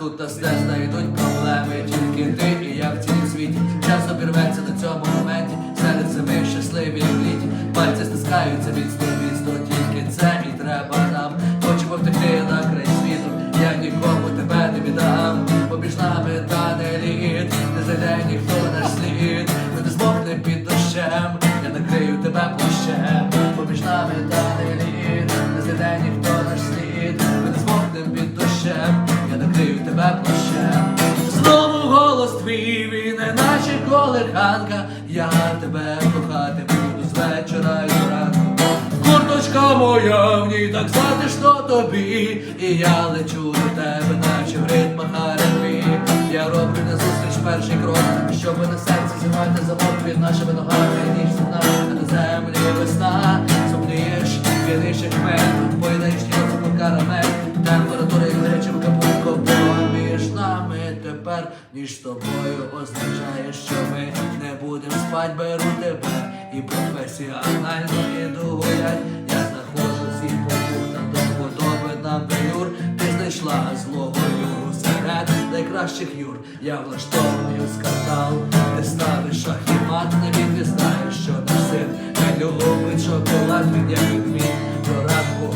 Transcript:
тут та все знайдуть проблеми, тільки ти і я в цілім світі. Час обірветься на цьому моменті, серед зими щасливі в літі. Пальці стискаються міцно, міцно, тільки це і треба нам. Хочемо втекти на край світу, я нікому тебе не віддам. Поміж нами та не лід, не зайде ніхто наш слід, не змокне під дощем, я накрию тебе плащем. Поміж нами та не лід, колиханка, я тебе кохати буду з вечора і до ранку. Курточка моя, в ній так затишно тобі, і я лечу до тебе, наче в ритмах R&B. Я роблю назустріч перший крок, щоб на серці зірвати замок під нашими ногами, ніж сумна, а на землі весна. Сумнієш, п'яниш як мед, поїдаєш розумом карамель, температура і гарячим капунко, бо між нами тепер, ніж тобою означає, не спать, беру тебе і професіонально іду гулять. Я знаходжу всіх попутам до вподоби нам юр. Ти знайшла злого юру серед найкращих юр. Я влаштовую скандал, ти ставиш шах і мат, навіть ти знаєш, що наш син не любить шоколад, як відмін до ранку